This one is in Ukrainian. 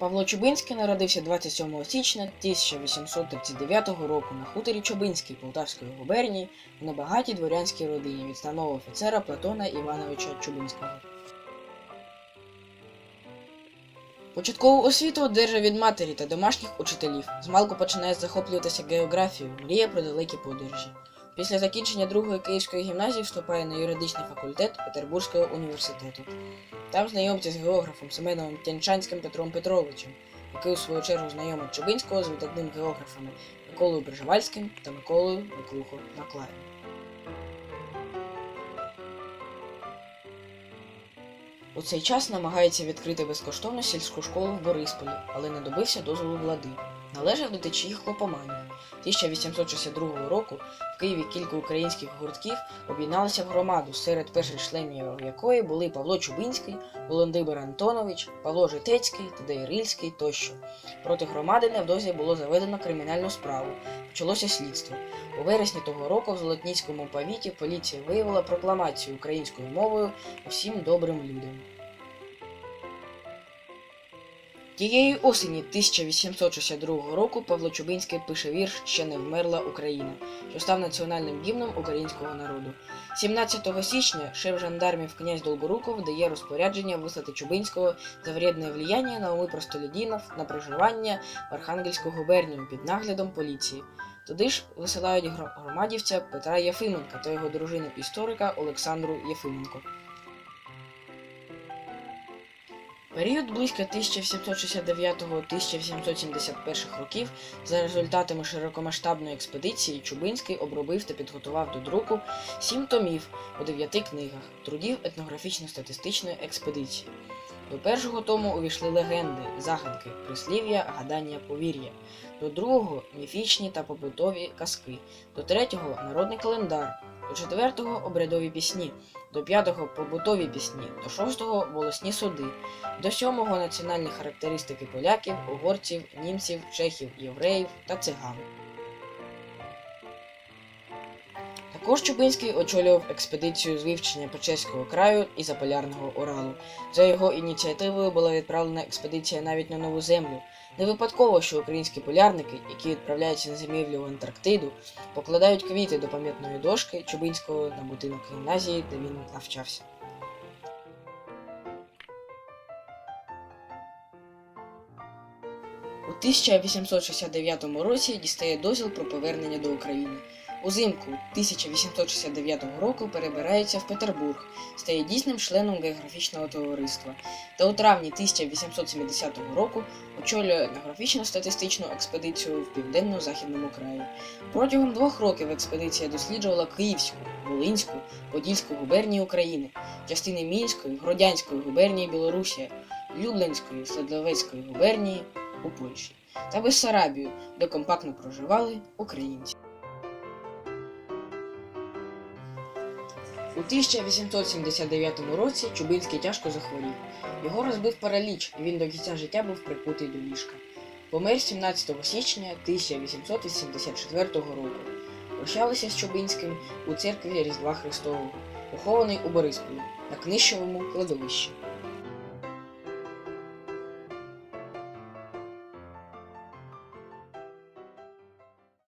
Павло Чубинський народився 27 січня 1839 року на хуторі Чубинській Полтавської губернії в небагатій дворянській родині відставного офіцера Платона Івановича Чубинського. Початкову освіту одержав від матері та домашніх учителів. Змалку починає захоплюватися географією, мріє про далекі подорожі. Після закінчення другої київської гімназії вступає на юридичний факультет Петербурзького університету. Там знайомиться з географом Семеновим Тянчанським Петром Петровичем, який у свою чергу знайомить Чубинського з видатними географами Миколою Приживальським та Миколою Миклухо Наклаєм. У цей час намагається відкрити безкоштовну сільську школу в Борисполі, але не добився дозволу влади. Належав до течії хлопоманів. 1862 року в Києві кілька українських гуртків об'єдналися в громаду, серед перших членів якої були Павло Чубинський, Володимир Антонович, Павло Житецький, Тадей Рильський тощо. Проти громади невдовзі було заведено кримінальну справу. Почалося слідство. У вересні того року в Золотніцькому повіті поліція виявила прокламацію українською мовою усім добрим людям. Тієї осені 1862 року Павло Чубинський пише вірш Ще не вмерла Україна, що став національним гімном українського народу. 17 січня шеф жандармів князь Долгоруков дає розпорядження вислати Чубинського за вредне влияння на уми простолюдинів на проживання в Архангельську губернію під наглядом поліції. Туди ж висилають громадівця Петра Єфименка та його дружину історика Олександру Єфименко. Період близько 1769-1771 років за результатами широкомасштабної експедиції Чубинський обробив та підготував до друку сім томів у дев'яти книгах трудів етнографічно-статистичної експедиції. До першого тому увійшли легенди, загадки, прислів'я, гадання, повір'я. До другого міфічні та побутові казки, до третього народний календар, до четвертого обрядові пісні, до п'ятого побутові пісні, до шостого волосні суди, до сьомого національні характеристики поляків, угорців, німців, чехів, євреїв та циган. Також Чубинський очолював експедицію з вивчення Печерського краю і Заполярного Уралу. За його ініціативою була відправлена експедиція навіть на нову землю. Не випадково, що українські полярники, які відправляються на зимівлю в Антарктиду, покладають квіти до пам'ятної дошки Чубинського на будинок гімназії, де він навчався. У 1869 році дістає дозвіл про повернення до України. Узимку 1869 року перебирається в Петербург, стає дійсним членом географічного товариства та у травні 1870 року очолює етнографічно-статистичну експедицію в південно-західному краї. Протягом двох років експедиція досліджувала Київську, Волинську, Подільську губернії України, частини Мінської, Гродянської губернії Білорусія, Люблинської, Сладовецької губернії у Польщі та Бессарабію, де компактно проживали українці. У 1879 році Чубинський тяжко захворів. Його розбив параліч, і він до кінця життя був прикутий до ліжка. Помер 17 січня 1884 року. Прощалися з Чубинським у церкві Різдва Христового, похований у Борисполі на книжчовому кладовищі.